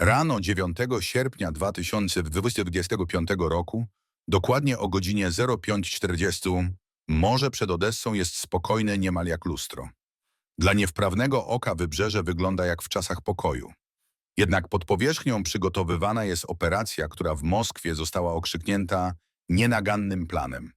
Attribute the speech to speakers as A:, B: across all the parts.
A: Rano 9 sierpnia 2025 roku, dokładnie o godzinie 05.40, morze przed Odessą jest spokojne niemal jak lustro. Dla niewprawnego oka wybrzeże wygląda jak w czasach pokoju. Jednak pod powierzchnią przygotowywana jest operacja, która w Moskwie została okrzyknięta nienagannym planem.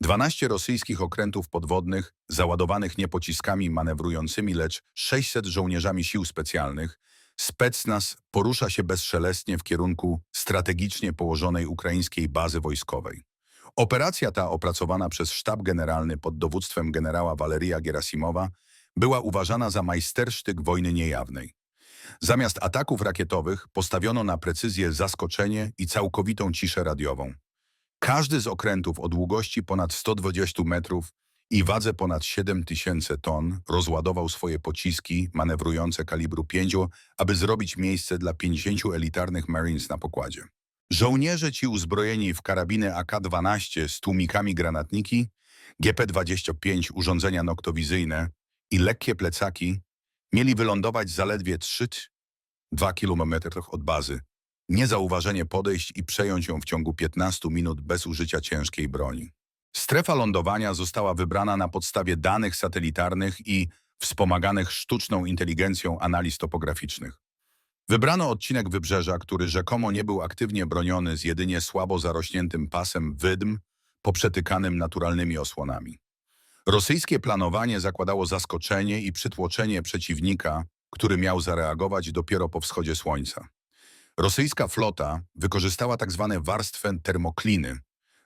A: 12 rosyjskich okrętów podwodnych, załadowanych nie pociskami manewrującymi, lecz 600 żołnierzami sił specjalnych, Specnaz porusza się bezszelestnie w kierunku strategicznie położonej ukraińskiej bazy wojskowej. Operacja ta, opracowana przez sztab generalny pod dowództwem generała Waleria Gerasimowa, była uważana za majstersztyk wojny niejawnej. Zamiast ataków rakietowych postawiono na precyzję zaskoczenie i całkowitą ciszę radiową. Każdy z okrętów o długości ponad 120 metrów i wadze ponad 7000 ton rozładował swoje pociski manewrujące kalibru 5, aby zrobić miejsce dla 50 elitarnych Marines na pokładzie. Żołnierze ci uzbrojeni w karabiny AK-12 z tłumikami granatniki, GP-25 urządzenia noktowizyjne i lekkie plecaki mieli wylądować zaledwie 3-2 km od bazy, niezauważenie podejść i przejąć ją w ciągu 15 minut bez użycia ciężkiej broni. Strefa lądowania została wybrana na podstawie danych satelitarnych i wspomaganych sztuczną inteligencją analiz topograficznych. Wybrano odcinek wybrzeża, który rzekomo nie był aktywnie broniony z jedynie słabo zarośniętym pasem wydm poprzetykanym naturalnymi osłonami. Rosyjskie planowanie zakładało zaskoczenie i przytłoczenie przeciwnika, który miał zareagować dopiero po wschodzie słońca. Rosyjska flota wykorzystała tzw. warstwę termokliny,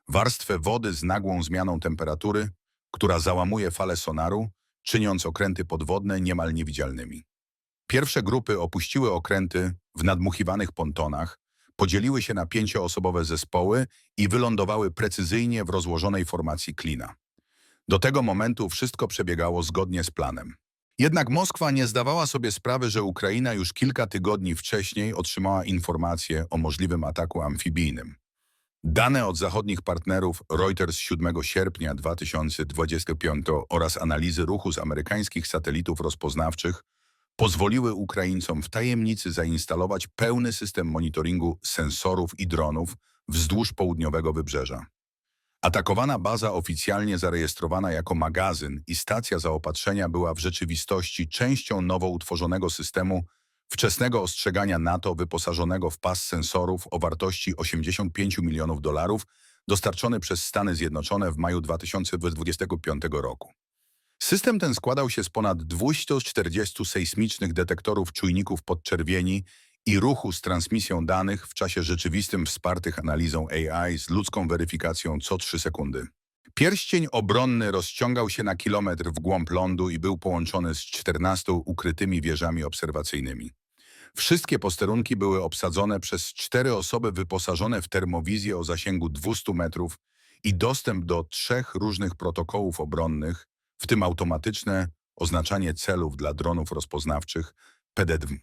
A: warstwę wody z nagłą zmianą temperatury, która załamuje fale sonaru, czyniąc okręty podwodne niemal niewidzialnymi. Pierwsze grupy opuściły okręty w nadmuchiwanych pontonach, podzieliły się na pięcioosobowe zespoły i wylądowały precyzyjnie w rozłożonej formacji klina. Do tego momentu wszystko przebiegało zgodnie z planem. Jednak Moskwa nie zdawała sobie sprawy, że Ukraina już kilka tygodni wcześniej otrzymała informację o możliwym ataku amfibijnym. Dane od zachodnich partnerów Reuters 7 sierpnia 2025 oraz analizy ruchu z amerykańskich satelitów rozpoznawczych pozwoliły Ukraińcom w tajemnicy zainstalować pełny system monitoringu sensorów i dronów wzdłuż południowego wybrzeża. Atakowana baza oficjalnie zarejestrowana jako magazyn i stacja zaopatrzenia była w rzeczywistości częścią nowo utworzonego systemu wczesnego ostrzegania NATO wyposażonego w pas sensorów o wartości 85 milionów dolarów dostarczony przez Stany Zjednoczone w maju 2025 roku. System ten składał się z ponad 240 sejsmicznych detektorów czujników podczerwieni i ruchu z transmisją danych w czasie rzeczywistym wspartych analizą AI z ludzką weryfikacją co 3 sekundy. Pierścień obronny rozciągał się na kilometr w głąb lądu i był połączony z 14 ukrytymi wieżami obserwacyjnymi. Wszystkie posterunki były obsadzone przez cztery osoby wyposażone w termowizję o zasięgu 200 metrów i dostęp do trzech różnych protokołów obronnych, w tym automatyczne oznaczanie celów dla dronów rozpoznawczych PDDW.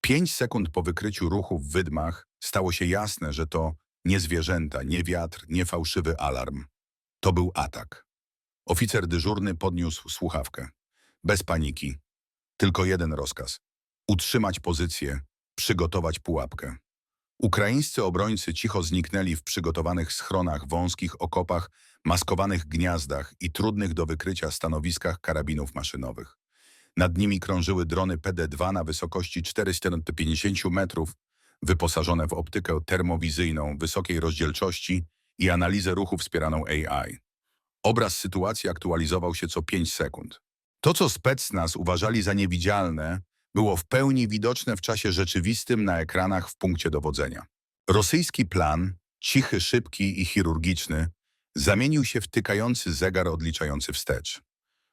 A: Pięć sekund po wykryciu ruchu w wydmach stało się jasne, że to nie zwierzęta, nie wiatr, nie fałszywy alarm. To był atak. Oficer dyżurny podniósł słuchawkę. Bez paniki. Tylko jeden rozkaz. Utrzymać pozycję, przygotować pułapkę. Ukraińscy obrońcy cicho zniknęli w przygotowanych schronach, wąskich okopach, maskowanych gniazdach i trudnych do wykrycia stanowiskach karabinów maszynowych. Nad nimi krążyły drony PD-2 na wysokości 450 metrów, wyposażone w optykę termowizyjną wysokiej rozdzielczości i analizę ruchu wspieraną AI. Obraz sytuacji aktualizował się co 5 sekund. To, co Specnaz uważali za niewidzialne, było w pełni widoczne w czasie rzeczywistym na ekranach w punkcie dowodzenia. Rosyjski plan, cichy, szybki i chirurgiczny, zamienił się w tykający zegar odliczający wstecz.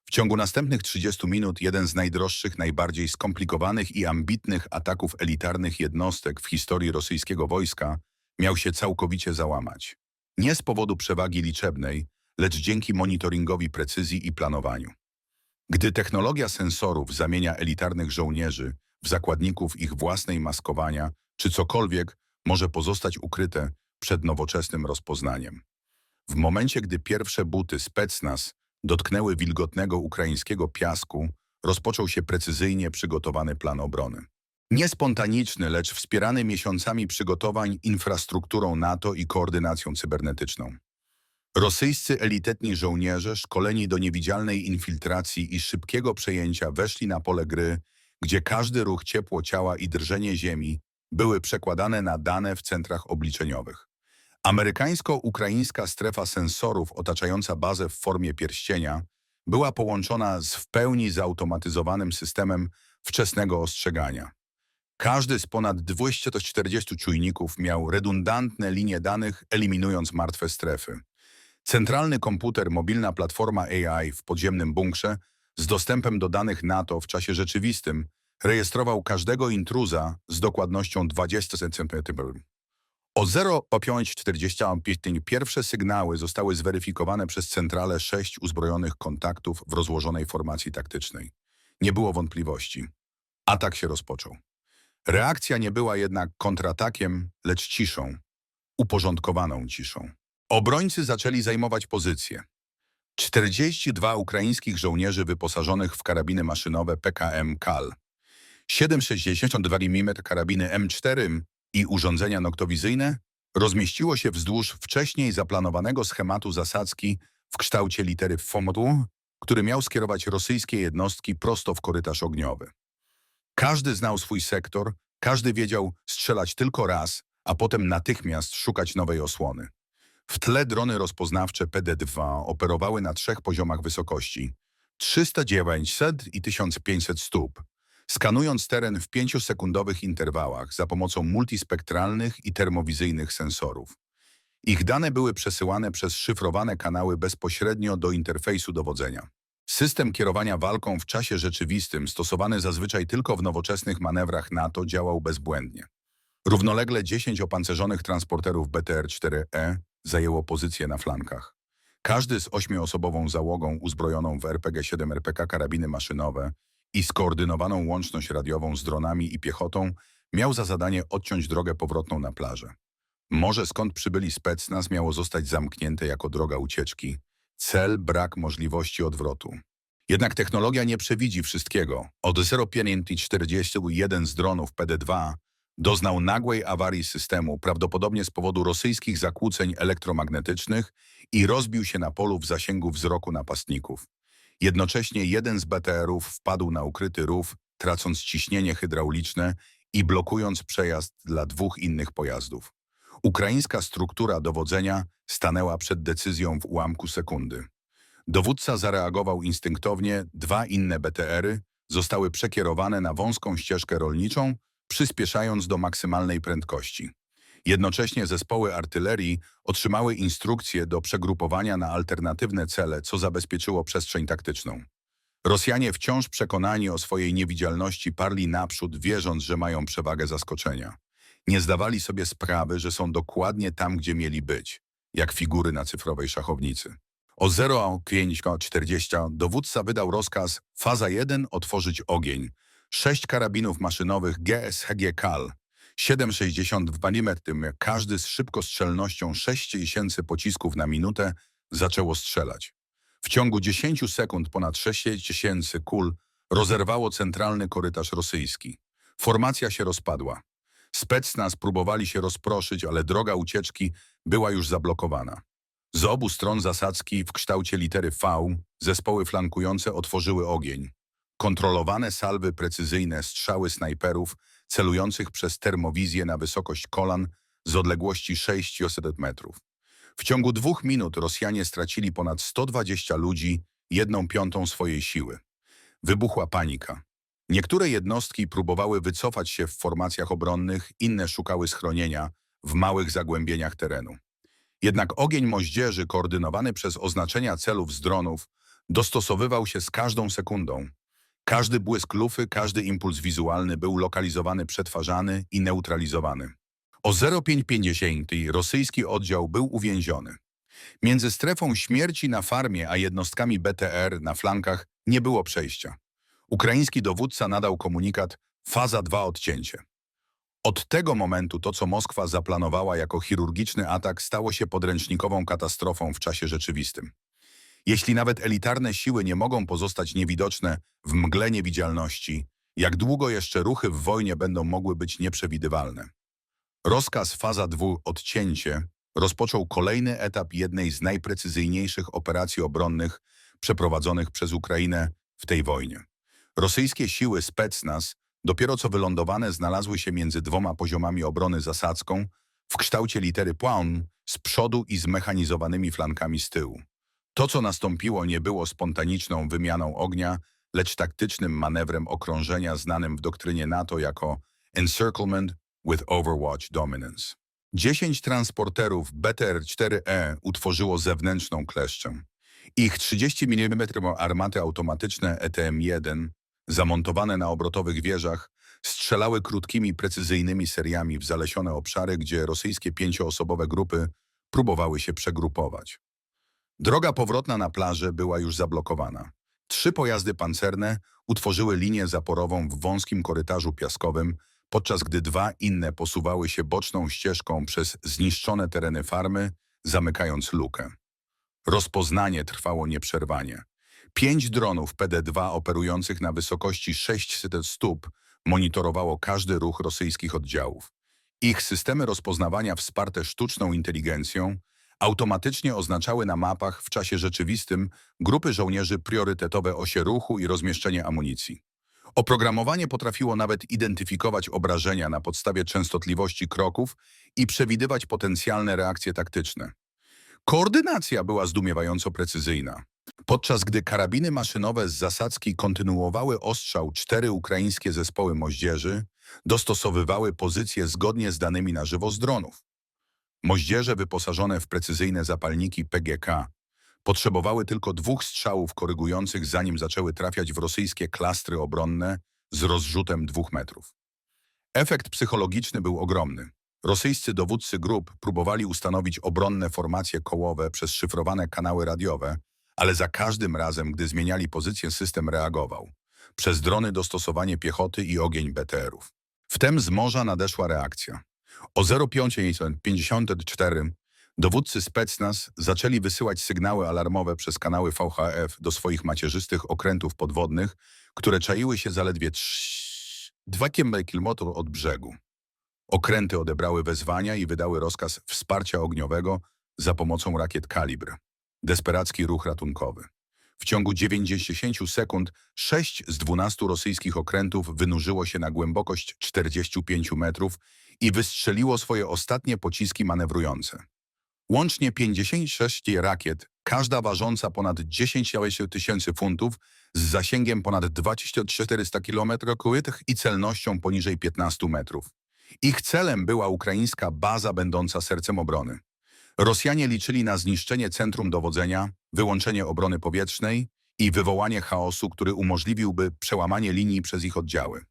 A: W ciągu następnych 30 minut jeden z najdroższych, najbardziej skomplikowanych i ambitnych ataków elitarnych jednostek w historii rosyjskiego wojska miał się całkowicie załamać. Nie z powodu przewagi liczebnej, lecz dzięki monitoringowi precyzji i planowaniu. Gdy technologia sensorów zamienia elitarnych żołnierzy w zakładników ich własnej maskowania, czy cokolwiek może pozostać ukryte przed nowoczesnym rozpoznaniem. W momencie, gdy pierwsze buty Specnaz dotknęły wilgotnego ukraińskiego piasku, rozpoczął się precyzyjnie przygotowany plan obrony. Niespontaniczny, lecz wspierany miesiącami przygotowań infrastrukturą NATO i koordynacją cybernetyczną. Rosyjscy elitetni żołnierze, szkoleni do niewidzialnej infiltracji i szybkiego przejęcia, weszli na pole gry, gdzie każdy ruch ciepło ciała i drżenie ziemi były przekładane na dane w centrach obliczeniowych. Amerykańsko-ukraińska strefa sensorów otaczająca bazę w formie pierścienia była połączona z w pełni zautomatyzowanym systemem wczesnego ostrzegania. Każdy z ponad 240 czujników miał redundantne linie danych, eliminując martwe strefy. Centralny komputer, mobilna platforma AI w podziemnym bunkrze z dostępem do danych NATO w czasie rzeczywistym rejestrował każdego intruza z dokładnością 20 cm. O 0.545 pierwsze sygnały zostały zweryfikowane przez centralę sześć uzbrojonych kontaktów w rozłożonej formacji taktycznej. Nie było wątpliwości. Atak się rozpoczął. Reakcja nie była jednak kontratakiem, lecz ciszą, uporządkowaną ciszą. Obrońcy zaczęli zajmować pozycje. 42 ukraińskich żołnierzy wyposażonych w karabiny maszynowe PKM KAL, 7,62 mm karabiny M4 i urządzenia noktowizyjne rozmieściło się wzdłuż wcześniej zaplanowanego schematu zasadzki w kształcie litery FOMOTU, który miał skierować rosyjskie jednostki prosto w korytarz ogniowy. Każdy znał swój sektor, każdy wiedział strzelać tylko raz, a potem natychmiast szukać nowej osłony. W tle drony rozpoznawcze PD-2 operowały na trzech poziomach wysokości 300, 900 i 1500 stóp, skanując teren w pięciosekundowych interwałach za pomocą multispektralnych i termowizyjnych sensorów. Ich dane były przesyłane przez szyfrowane kanały bezpośrednio do interfejsu dowodzenia. System kierowania walką w czasie rzeczywistym, stosowany zazwyczaj tylko w nowoczesnych manewrach NATO, działał bezbłędnie. Równolegle 10 opancerzonych transporterów BTR-4E zajęło pozycje na flankach. Każdy z ośmioosobową załogą uzbrojoną w RPG-7 RPK karabiny maszynowe i skoordynowaną łączność radiową z dronami i piechotą miał za zadanie odciąć drogę powrotną na plażę. Morze, skąd przybyli specnaz, miało zostać zamknięte jako droga ucieczki. Cel brak możliwości odwrotu. Jednak technologia nie przewidzi wszystkiego. Od 0541 z dronów PD-2 doznał nagłej awarii systemu, prawdopodobnie z powodu rosyjskich zakłóceń elektromagnetycznych i rozbił się na polu w zasięgu wzroku napastników. Jednocześnie jeden z BTR-ów wpadł na ukryty rów, tracąc ciśnienie hydrauliczne i blokując przejazd dla dwóch innych pojazdów. Ukraińska struktura dowodzenia stanęła przed decyzją w ułamku sekundy. Dowódca zareagował instynktownie, dwa inne BTR-y zostały przekierowane na wąską ścieżkę rolniczą, przyspieszając do maksymalnej prędkości. Jednocześnie zespoły artylerii otrzymały instrukcje do przegrupowania na alternatywne cele, co zabezpieczyło przestrzeń taktyczną. Rosjanie wciąż przekonani o swojej niewidzialności parli naprzód, wierząc, że mają przewagę zaskoczenia. Nie zdawali sobie sprawy, że są dokładnie tam, gdzie mieli być, jak figury na cyfrowej szachownicy. O 0.540 dowódca wydał rozkaz faza 1 otworzyć ogień. Sześć karabinów maszynowych GSHG KAL 7,62 mm, każdy z szybkostrzelnością 6000 pocisków na minutę zaczęło strzelać. W ciągu 10 sekund ponad 6000 kul rozerwało centralny korytarz rosyjski. Formacja się rozpadła. Specnaz próbowali się rozproszyć, ale droga ucieczki była już zablokowana. Z obu stron zasadzki w kształcie litery V zespoły flankujące otworzyły ogień. Kontrolowane salwy precyzyjne strzały snajperów celujących przez termowizję na wysokość kolan z odległości 600 metrów. W ciągu dwóch minut Rosjanie stracili ponad 120 ludzi, jedną piątą swojej siły. Wybuchła panika. Niektóre jednostki próbowały wycofać się w formacjach obronnych, inne szukały schronienia w małych zagłębieniach terenu. Jednak ogień moździerzy koordynowany przez oznaczenia celów z dronów dostosowywał się z każdą sekundą. Każdy błysk lufy, każdy impuls wizualny był lokalizowany, przetwarzany i neutralizowany. O 0550 rosyjski oddział był uwięziony. Między strefą śmierci na farmie a jednostkami BTR na flankach nie było przejścia. Ukraiński dowódca nadał komunikat faza 2 odcięcie. Od tego momentu to, co Moskwa zaplanowała jako chirurgiczny atak, stało się podręcznikową katastrofą w czasie rzeczywistym. Jeśli nawet elitarne siły nie mogą pozostać niewidoczne w mgle niewidzialności, Jak długo jeszcze ruchy w wojnie będą mogły być nieprzewidywalne? Rozkaz faza 2 odcięcie rozpoczął kolejny etap jednej z najprecyzyjniejszych operacji obronnych przeprowadzonych przez Ukrainę w tej wojnie. Rosyjskie siły Specnaz dopiero co wylądowane znalazły się między dwoma poziomami obrony zasadzką w kształcie litery Płaun z przodu i zmechanizowanymi flankami z tyłu. To, co nastąpiło, nie było spontaniczną wymianą ognia, lecz taktycznym manewrem okrążenia znanym w doktrynie NATO jako Encirclement with Overwatch Dominance. Dziesięć transporterów BTR-4E utworzyło zewnętrzną kleszczę. Ich 30 mm armaty automatyczne E ETM-1, zamontowane na obrotowych wieżach, strzelały krótkimi, precyzyjnymi seriami w zalesione obszary, gdzie rosyjskie pięcioosobowe grupy próbowały się przegrupować. Droga powrotna na plażę była już zablokowana. Trzy pojazdy pancerne utworzyły linię zaporową w wąskim korytarzu piaskowym, podczas gdy dwa inne posuwały się boczną ścieżką przez zniszczone tereny farmy, zamykając lukę. Rozpoznanie trwało nieprzerwanie. Pięć dronów PD-2 operujących na wysokości 600 stóp monitorowało każdy ruch rosyjskich oddziałów. Ich systemy rozpoznawania wsparte sztuczną inteligencją automatycznie oznaczały na mapach w czasie rzeczywistym grupy żołnierzy priorytetowe osie ruchu i rozmieszczenie amunicji. Oprogramowanie potrafiło nawet identyfikować obrażenia na podstawie częstotliwości kroków i przewidywać potencjalne reakcje taktyczne. Koordynacja była zdumiewająco precyzyjna. Podczas gdy karabiny maszynowe z zasadzki kontynuowały ostrzał, cztery ukraińskie zespoły moździerzy dostosowywały pozycje zgodnie z danymi na żywo z dronów. Moździerze wyposażone w precyzyjne zapalniki PGK potrzebowały tylko dwóch strzałów korygujących, zanim zaczęły trafiać w rosyjskie klastry obronne z rozrzutem dwóch metrów. Efekt psychologiczny był ogromny. Rosyjscy dowódcy grup próbowali ustanowić obronne formacje kołowe przez szyfrowane kanały radiowe, ale za każdym razem, gdy zmieniali pozycję, system reagował. Przez drony dostosowanie piechoty i ogień BTR-ów. Wtem z morza nadeszła reakcja. O 05.54 dowódcy Specnaz zaczęli wysyłać sygnały alarmowe przez kanały VHF do swoich macierzystych okrętów podwodnych, które czaiły się zaledwie 2 km od brzegu. Okręty odebrały wezwania i wydały rozkaz wsparcia ogniowego za pomocą rakiet Kalibr. Desperacki ruch ratunkowy. W ciągu 90 sekund 6 z 12 rosyjskich okrętów wynurzyło się na głębokość 45 metrów i wystrzeliło swoje ostatnie pociski manewrujące. Łącznie 56 rakiet, każda ważąca ponad 10 tysięcy funtów, z zasięgiem ponad 2400 km i celnością poniżej 15 metrów. Ich celem była ukraińska baza będąca sercem obrony. Rosjanie liczyli na zniszczenie centrum dowodzenia, wyłączenie obrony powietrznej i wywołanie chaosu, który umożliwiłby przełamanie linii przez ich oddziały.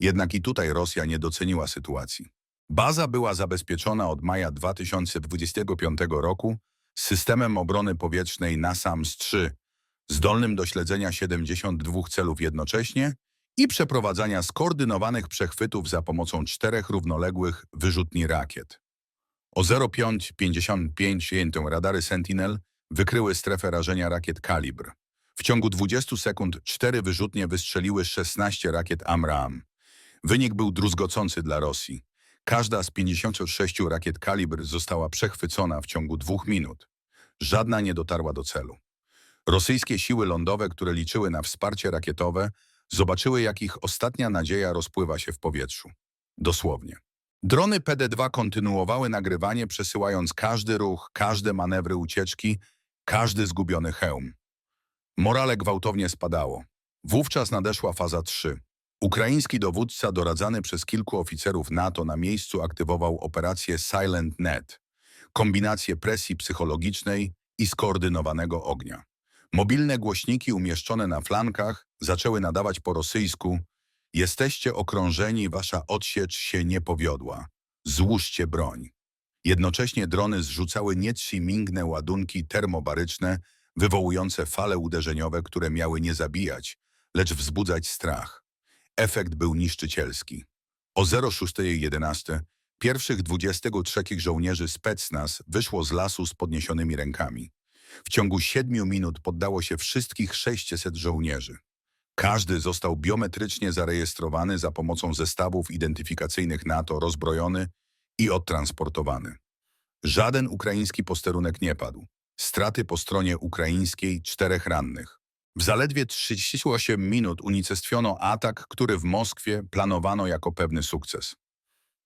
A: Jednak i tutaj Rosja nie doceniła sytuacji. Baza była zabezpieczona od maja 2025 roku systemem obrony powietrznej NASAMS-3, zdolnym do śledzenia 72 celów jednocześnie i przeprowadzania skoordynowanych przechwytów za pomocą czterech równoległych wyrzutni rakiet. O 05.55 radary Sentinel wykryły strefę rażenia rakiet Kalibr. W ciągu 20 sekund cztery wyrzutnie wystrzeliły 16 rakiet AMRAAM. Wynik był druzgocący dla Rosji. Każda z 56 rakiet Kalibr została przechwycona w ciągu dwóch minut. Żadna nie dotarła do celu. Rosyjskie siły lądowe, które liczyły na wsparcie rakietowe, zobaczyły, jak ich ostatnia nadzieja rozpływa się w powietrzu. Dosłownie. Drony PD-2 kontynuowały nagrywanie, przesyłając każdy ruch, każde manewry ucieczki, każdy zgubiony hełm. Morale gwałtownie spadało. Wówczas nadeszła faza 3. Ukraiński dowódca doradzany przez kilku oficerów NATO na miejscu aktywował operację Silent Net, kombinację presji psychologicznej i skoordynowanego ognia. Mobilne głośniki umieszczone na flankach zaczęły nadawać po rosyjsku Jesteście okrążeni, wasza odsiecz się nie powiodła. Złóżcie broń. Jednocześnie drony zrzucały nietrzymingne ładunki termobaryczne, wywołujące fale uderzeniowe, które miały nie zabijać, lecz wzbudzać strach. Efekt był niszczycielski. O 06.11 pierwszych 23 żołnierzy Specnaz wyszło z lasu z podniesionymi rękami. W ciągu siedmiu minut poddało się wszystkich 600 żołnierzy. Każdy został biometrycznie zarejestrowany za pomocą zestawów identyfikacyjnych NATO, rozbrojony i odtransportowany. Żaden ukraiński posterunek nie padł. Straty po stronie ukraińskiej czterech rannych. W zaledwie 38 minut unicestwiono atak, który w Moskwie planowano jako pewny sukces.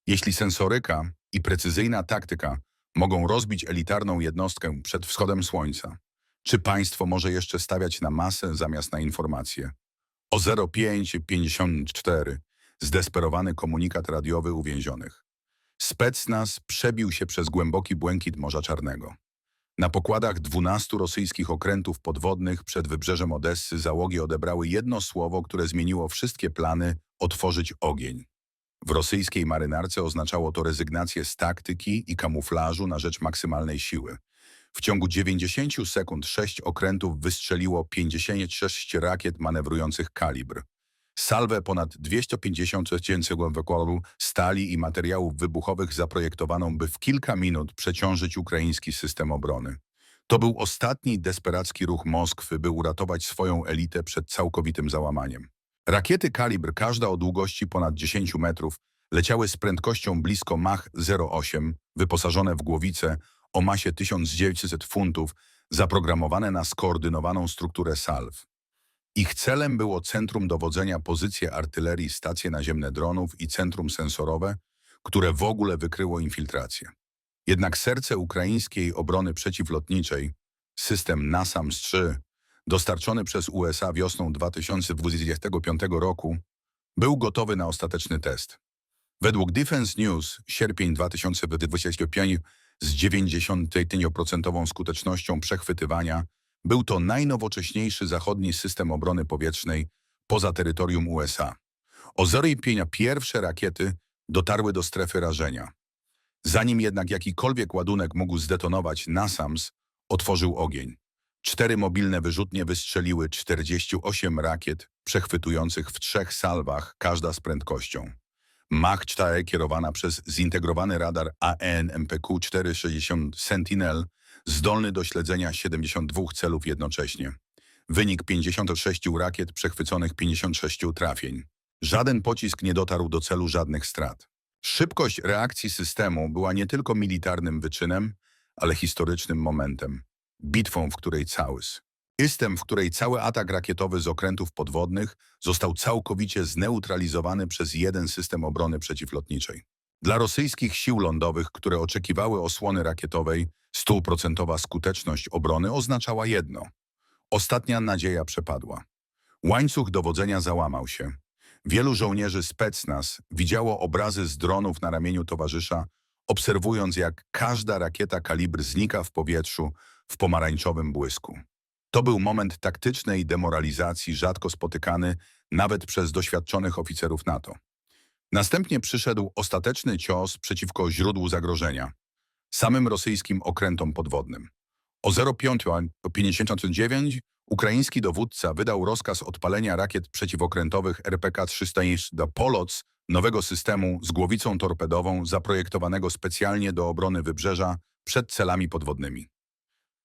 A: Jeśli sensoryka i precyzyjna taktyka mogą rozbić elitarną jednostkę przed wschodem słońca, czy państwo może jeszcze stawiać na masę zamiast na informacje? O 0554 zdesperowany komunikat radiowy uwięzionych. Specnaz przebił się przez głęboki błękit Morza Czarnego. Na pokładach 12 rosyjskich okrętów podwodnych przed wybrzeżem Odessy załogi odebrały jedno słowo, które zmieniło wszystkie plany otworzyć ogień. W rosyjskiej marynarce oznaczało to rezygnację z taktyki i kamuflażu na rzecz maksymalnej siły. W ciągu 90 sekund sześć okrętów wystrzeliło 56 rakiet manewrujących kalibr. Salwę ponad 250 tysięcy wykładu stali i materiałów wybuchowych zaprojektowano, by w kilka minut przeciążyć ukraiński system obrony. To był ostatni desperacki ruch Moskwy, by uratować swoją elitę przed całkowitym załamaniem. Rakiety kalibr, każda o długości ponad 10 metrów, leciały z prędkością blisko Mach 08, wyposażone w głowice o masie 1900 funtów, zaprogramowane na skoordynowaną strukturę salw. Ich celem było centrum dowodzenia, pozycje artylerii, stacje naziemne dronów i centrum sensorowe, które w ogóle wykryło infiltrację. Jednak serce ukraińskiej obrony przeciwlotniczej, system NASAMS-3, dostarczony przez USA wiosną 2025 roku, był gotowy na ostateczny test. Według Defense News sierpień 2025 z 90% skutecznością przechwytywania był to najnowocześniejszy zachodni system obrony powietrznej poza terytorium USA. O 0,5 pierwsze rakiety dotarły do strefy rażenia. Zanim jednak jakikolwiek ładunek mógł zdetonować, NASAMS otworzył ogień. Cztery mobilne wyrzutnie wystrzeliły 48 rakiet przechwytujących w trzech salwach, każda z prędkością. Mach 4 kierowana przez zintegrowany radar AN-MPQ 460 Sentinel zdolny do śledzenia 72 celów jednocześnie. Wynik 56 rakiet przechwyconych 56 trafień. Żaden pocisk nie dotarł do celu żadnych strat. Szybkość reakcji systemu była nie tylko militarnym wyczynem, ale historycznym momentem. Bitwą, w której cały System, w której cały atak rakietowy z okrętów podwodnych został całkowicie zneutralizowany przez jeden system obrony przeciwlotniczej. Dla rosyjskich sił lądowych, które oczekiwały osłony rakietowej, stuprocentowa skuteczność obrony oznaczała jedno. Ostatnia nadzieja przepadła. Łańcuch dowodzenia załamał się. Wielu żołnierzy specnaz widziało obrazy z dronów na ramieniu towarzysza, obserwując jak każda rakieta kalibr znika w powietrzu w pomarańczowym błysku. To był moment taktycznej demoralizacji rzadko spotykany nawet przez doświadczonych oficerów NATO. Następnie przyszedł ostateczny cios przeciwko źródłu zagrożenia samym rosyjskim okrętom podwodnym. O 05.59 ukraiński dowódca wydał rozkaz odpalenia rakiet przeciwokrętowych RPK-300 do Poloc, nowego systemu z głowicą torpedową zaprojektowanego specjalnie do obrony wybrzeża przed celami podwodnymi.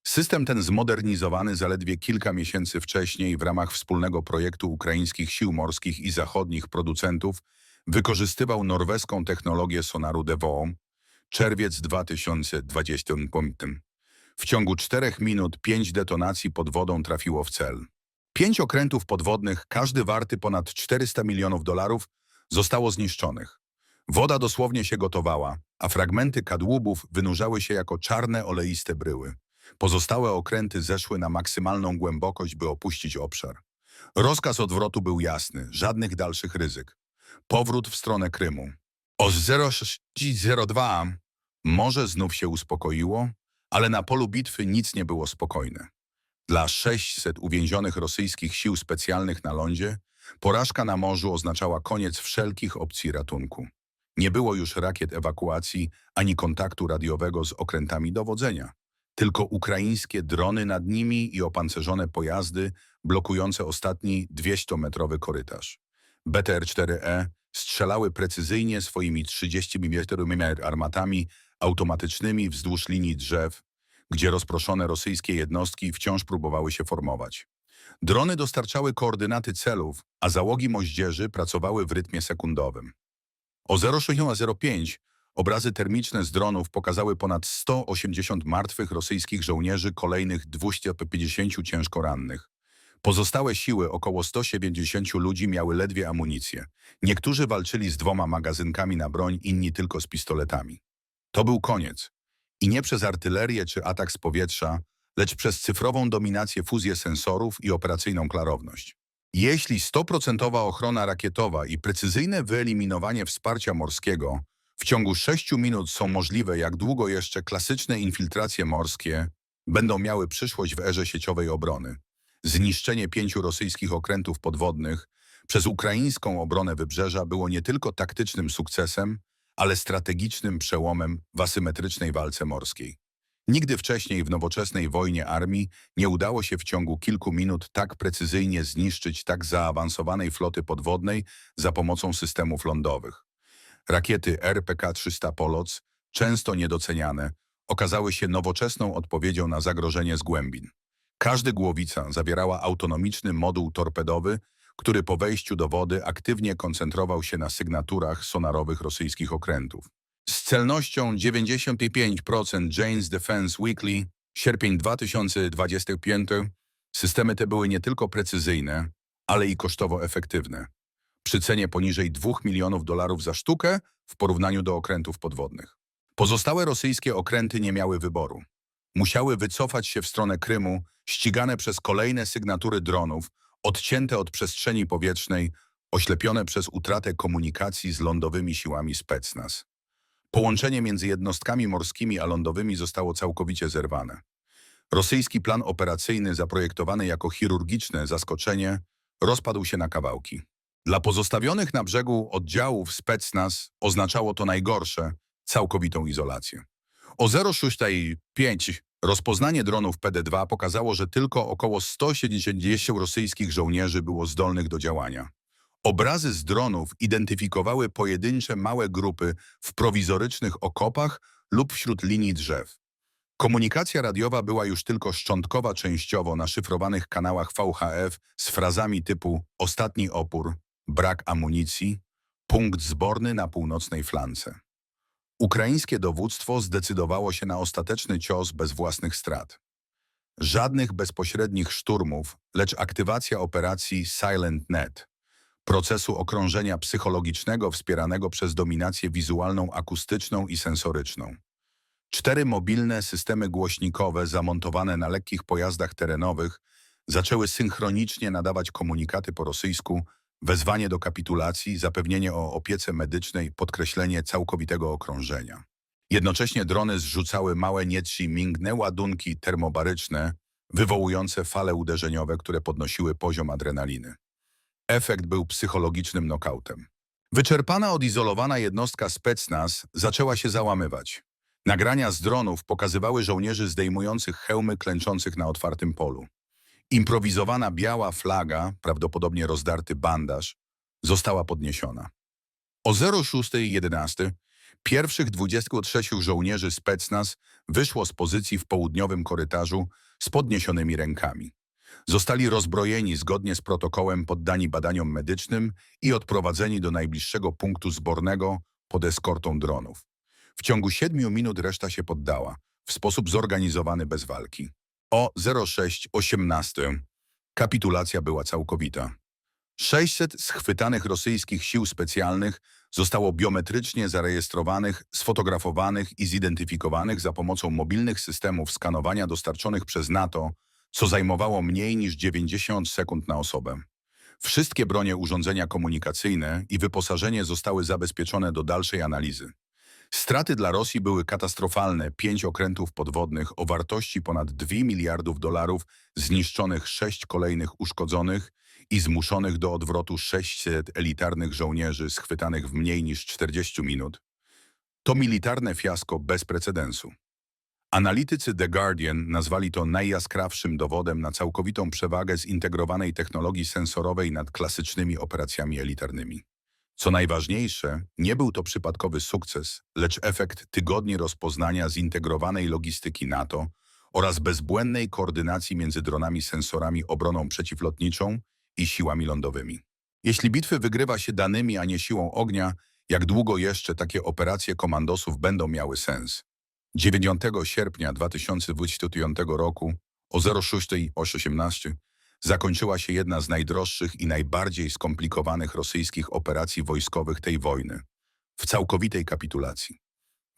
A: System ten zmodernizowany zaledwie kilka miesięcy wcześniej w ramach wspólnego projektu ukraińskich sił morskich i zachodnich producentów wykorzystywał norweską technologię sonaru DEVO, czerwiec 2020. W ciągu czterech minut pięć detonacji pod wodą trafiło w cel. Pięć okrętów podwodnych, każdy warty ponad 400 milionów dolarów, zostało zniszczonych. Woda dosłownie się gotowała, a fragmenty kadłubów wynurzały się jako czarne, oleiste bryły. Pozostałe okręty zeszły na maksymalną głębokość, by opuścić obszar. Rozkaz odwrotu był jasny, żadnych dalszych ryzyk. Powrót w stronę Krymu. O 0602 morze znów się uspokoiło, ale na polu bitwy nic nie było spokojne. Dla 600 uwięzionych rosyjskich sił specjalnych na lądzie porażka na morzu oznaczała koniec wszelkich opcji ratunku. Nie było już rakiet ewakuacji ani kontaktu radiowego z okrętami dowodzenia, tylko ukraińskie drony nad nimi i opancerzone pojazdy blokujące ostatni 200-metrowy korytarz. BTR-4E strzelały precyzyjnie swoimi 30 mm armatami automatycznymi wzdłuż linii drzew, gdzie rozproszone rosyjskie jednostki wciąż próbowały się formować. Drony dostarczały koordynaty celów, a załogi moździerzy pracowały w rytmie sekundowym. O 06.05 obrazy termiczne z dronów pokazały ponad 180 martwych rosyjskich żołnierzy, kolejnych 250 ciężko rannych. Pozostałe siły, około 170 ludzi, miały ledwie amunicję. Niektórzy walczyli z dwoma magazynkami na broń, inni tylko z pistoletami. To był koniec. I nie przez artylerię czy atak z powietrza, lecz przez cyfrową dominację, fuzję sensorów i operacyjną klarowność. Jeśli 100% ochrona rakietowa i precyzyjne wyeliminowanie wsparcia morskiego w ciągu 6 minut są możliwe, jak długo jeszcze klasyczne infiltracje morskie będą miały przyszłość w erze sieciowej obrony? Zniszczenie pięciu rosyjskich okrętów podwodnych przez ukraińską obronę wybrzeża było nie tylko taktycznym sukcesem, ale strategicznym przełomem w asymetrycznej walce morskiej. Nigdy wcześniej w nowoczesnej wojnie armii nie udało się w ciągu kilku minut tak precyzyjnie zniszczyć tak zaawansowanej floty podwodnej za pomocą systemów lądowych. Rakiety RPK-300 Poloc, często niedoceniane, okazały się nowoczesną odpowiedzią na zagrożenie z głębin. Każdy głowica zawierała autonomiczny moduł torpedowy, który po wejściu do wody aktywnie koncentrował się na sygnaturach sonarowych rosyjskich okrętów. Z celnością 95% Jane's Defense Weekly, sierpień 2025, systemy te były nie tylko precyzyjne, ale i kosztowo efektywne. Przy cenie poniżej 2 milionów dolarów za sztukę w porównaniu do okrętów podwodnych. Pozostałe rosyjskie okręty nie miały wyboru. Musiały wycofać się w stronę Krymu, ścigane przez kolejne sygnatury dronów, odcięte od przestrzeni powietrznej, oślepione przez utratę komunikacji z lądowymi siłami Specnaz. Połączenie między jednostkami morskimi a lądowymi zostało całkowicie zerwane. Rosyjski plan operacyjny, zaprojektowany jako chirurgiczne zaskoczenie, rozpadł się na kawałki. Dla pozostawionych na brzegu oddziałów Specnaz oznaczało to najgorsze całkowitą izolację. O 06.05 rozpoznanie dronów PD-2 pokazało, że tylko około 170 rosyjskich żołnierzy było zdolnych do działania. Obrazy z dronów identyfikowały pojedyncze małe grupy w prowizorycznych okopach lub wśród linii drzew. Komunikacja radiowa była już tylko szczątkowa częściowo na szyfrowanych kanałach VHF z frazami typu ostatni opór, brak amunicji, punkt zborny na północnej flance. Ukraińskie dowództwo zdecydowało się na ostateczny cios bez własnych strat. Żadnych bezpośrednich szturmów, lecz aktywacja operacji Silent Net, procesu okrążenia psychologicznego wspieranego przez dominację wizualną, akustyczną i sensoryczną. Cztery mobilne systemy głośnikowe zamontowane na lekkich pojazdach terenowych zaczęły synchronicznie nadawać komunikaty po rosyjsku, wezwanie do kapitulacji, zapewnienie o opiece medycznej, podkreślenie całkowitego okrążenia. Jednocześnie drony zrzucały małe nietsi mingne ładunki termobaryczne, wywołujące fale uderzeniowe, które podnosiły poziom adrenaliny. Efekt był psychologicznym nokautem. Wyczerpana, odizolowana jednostka Specnaz zaczęła się załamywać. Nagrania z dronów pokazywały żołnierzy zdejmujących hełmy klęczących na otwartym polu. Improwizowana biała flaga, prawdopodobnie rozdarty bandaż, została podniesiona. O 06.11 pierwszych 23 żołnierzy Specnaz wyszło z pozycji w południowym korytarzu z podniesionymi rękami. Zostali rozbrojeni zgodnie z protokołem, poddani badaniom medycznym i odprowadzeni do najbliższego punktu zbornego pod eskortą dronów. W ciągu siedmiu minut reszta się poddała, w sposób zorganizowany bez walki. O 06.18 kapitulacja była całkowita. 600 schwytanych rosyjskich sił specjalnych zostało biometrycznie zarejestrowanych, sfotografowanych i zidentyfikowanych za pomocą mobilnych systemów skanowania dostarczonych przez NATO, co zajmowało mniej niż 90 sekund na osobę. Wszystkie bronie urządzenia komunikacyjne i wyposażenie zostały zabezpieczone do dalszej analizy. Straty dla Rosji były katastrofalne. Pięć okrętów podwodnych o wartości ponad 2 miliardów dolarów, zniszczonych sześć kolejnych uszkodzonych i zmuszonych do odwrotu 600 elitarnych żołnierzy schwytanych w mniej niż 40 minut. To militarne fiasko bez precedensu. Analitycy The Guardian nazwali to najjaskrawszym dowodem na całkowitą przewagę zintegrowanej technologii sensorowej nad klasycznymi operacjami elitarnymi. Co najważniejsze, nie był to przypadkowy sukces, lecz efekt tygodni rozpoznania zintegrowanej logistyki NATO oraz bezbłędnej koordynacji między dronami, sensorami, obroną przeciwlotniczą i siłami lądowymi. Jeśli bitwy wygrywa się danymi, a nie siłą ognia, jak długo jeszcze takie operacje komandosów będą miały sens? 9 sierpnia 2025 roku o 06.18 zakończyła się jedna z najdroższych i najbardziej skomplikowanych rosyjskich operacji wojskowych tej wojny w całkowitej kapitulacji.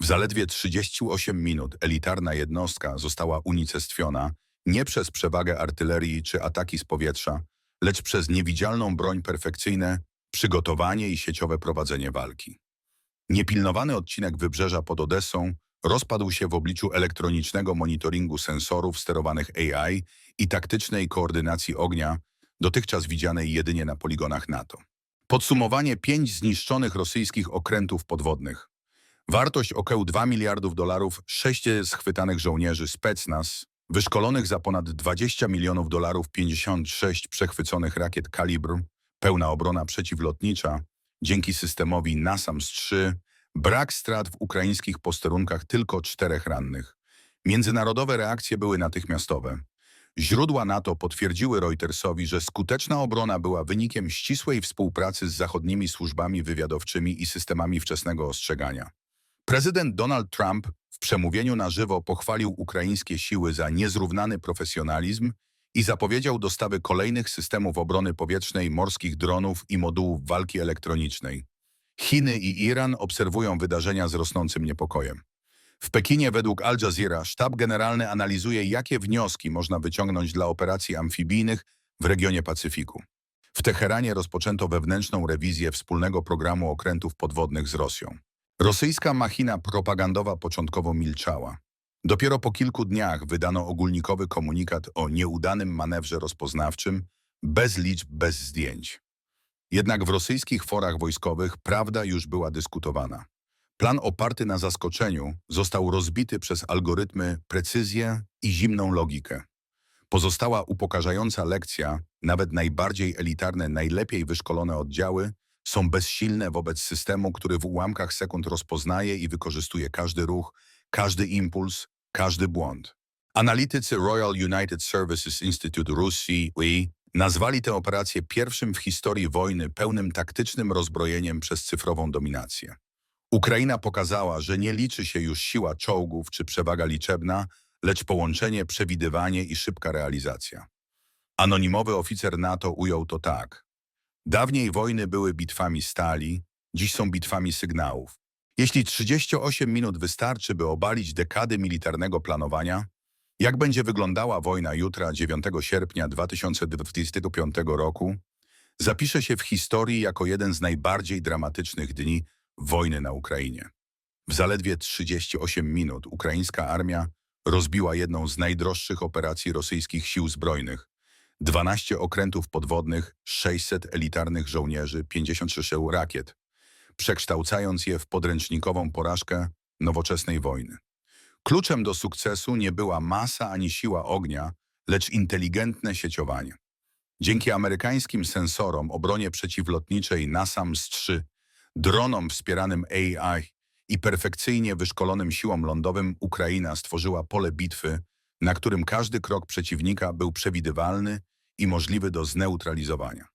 A: W zaledwie 38 minut elitarna jednostka została unicestwiona nie przez przewagę artylerii czy ataki z powietrza, lecz przez niewidzialną broń perfekcyjne, przygotowanie i sieciowe prowadzenie walki. Niepilnowany odcinek wybrzeża pod Odessą rozpadł się w obliczu elektronicznego monitoringu sensorów sterowanych AI i taktycznej koordynacji ognia, dotychczas widzianej jedynie na poligonach NATO. Podsumowanie pięć zniszczonych rosyjskich okrętów podwodnych. Wartość około 2 miliardów dolarów, sześć schwytanych żołnierzy Specnaz, wyszkolonych za ponad 20 milionów dolarów 56 przechwyconych rakiet kalibr, pełna obrona przeciwlotnicza, dzięki systemowi NASAMS-3, brak strat w ukraińskich posterunkach tylko czterech rannych. Międzynarodowe reakcje były natychmiastowe. Źródła NATO potwierdziły Reutersowi, że skuteczna obrona była wynikiem ścisłej współpracy z zachodnimi służbami wywiadowczymi i systemami wczesnego ostrzegania. Prezydent Donald Trump w przemówieniu na żywo pochwalił ukraińskie siły za niezrównany profesjonalizm i zapowiedział dostawy kolejnych systemów obrony powietrznej, morskich dronów i modułów walki elektronicznej. Chiny i Iran obserwują wydarzenia z rosnącym niepokojem. W Pekinie według Al Jazeera sztab generalny analizuje, jakie wnioski można wyciągnąć dla operacji amfibijnych w regionie Pacyfiku. W Teheranie rozpoczęto wewnętrzną rewizję wspólnego programu okrętów podwodnych z Rosją. Rosyjska machina propagandowa początkowo milczała. Dopiero po kilku dniach wydano ogólnikowy komunikat o nieudanym manewrze rozpoznawczym, bez liczb, bez zdjęć. Jednak w rosyjskich forach wojskowych prawda już była dyskutowana. Plan oparty na zaskoczeniu został rozbity przez algorytmy precyzję i zimną logikę. Pozostała upokarzająca lekcja, nawet najbardziej elitarne, najlepiej wyszkolone oddziały są bezsilne wobec systemu, który w ułamkach sekund rozpoznaje i wykorzystuje każdy ruch, każdy impuls, każdy błąd. Analitycy Royal United Services Institute Rusji nazwali tę operację pierwszym w historii wojny pełnym taktycznym rozbrojeniem przez cyfrową dominację. Ukraina pokazała, że nie liczy się już siła czołgów czy przewaga liczebna, lecz połączenie, przewidywanie i szybka realizacja. Anonimowy oficer NATO ujął to tak. Dawniej wojny były bitwami stali, dziś są bitwami sygnałów. Jeśli 38 minut wystarczy, by obalić dekady militarnego planowania, jak będzie wyglądała wojna jutra, 9 sierpnia 2025 roku, zapisze się w historii jako jeden z najbardziej dramatycznych dni wojny na Ukrainie. W zaledwie 38 minut ukraińska armia rozbiła jedną z najdroższych operacji rosyjskich sił zbrojnych. 12 okrętów podwodnych, 600 elitarnych żołnierzy, 56 rakiet, przekształcając je w podręcznikową porażkę nowoczesnej wojny. Kluczem do sukcesu nie była masa ani siła ognia, lecz inteligentne sieciowanie. Dzięki amerykańskim sensorom, obronie przeciwlotniczej NASAMS-3, dronom wspieranym AI i perfekcyjnie wyszkolonym siłom lądowym Ukraina stworzyła pole bitwy, na którym każdy krok przeciwnika był przewidywalny i możliwy do zneutralizowania.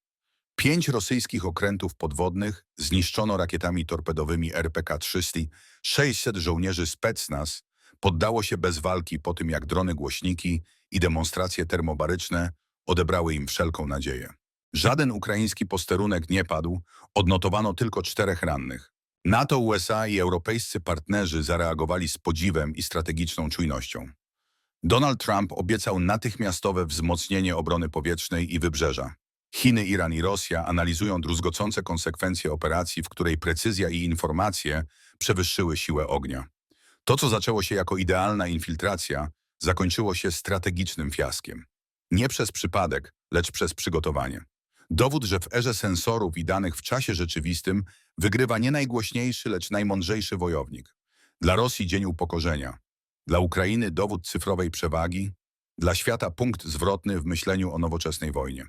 A: Pięć rosyjskich okrętów podwodnych zniszczono rakietami torpedowymi RPK-300, 600 żołnierzy Specnaz poddało się bez walki po tym, jak drony głośniki i demonstracje termobaryczne odebrały im wszelką nadzieję. Żaden ukraiński posterunek nie padł, odnotowano tylko czterech rannych. NATO, USA i europejscy partnerzy zareagowali z podziwem i strategiczną czujnością. Donald Trump obiecał natychmiastowe wzmocnienie obrony powietrznej i wybrzeża. Chiny, Iran i Rosja analizują druzgocące konsekwencje operacji, w której precyzja i informacje przewyższyły siłę ognia. To, co zaczęło się jako idealna infiltracja, zakończyło się strategicznym fiaskiem. Nie przez przypadek, lecz przez przygotowanie. Dowód, że w erze sensorów i danych w czasie rzeczywistym wygrywa nie najgłośniejszy, lecz najmądrzejszy wojownik. Dla Rosji dzień upokorzenia, dla Ukrainy dowód cyfrowej przewagi, dla świata punkt zwrotny w myśleniu o nowoczesnej wojnie.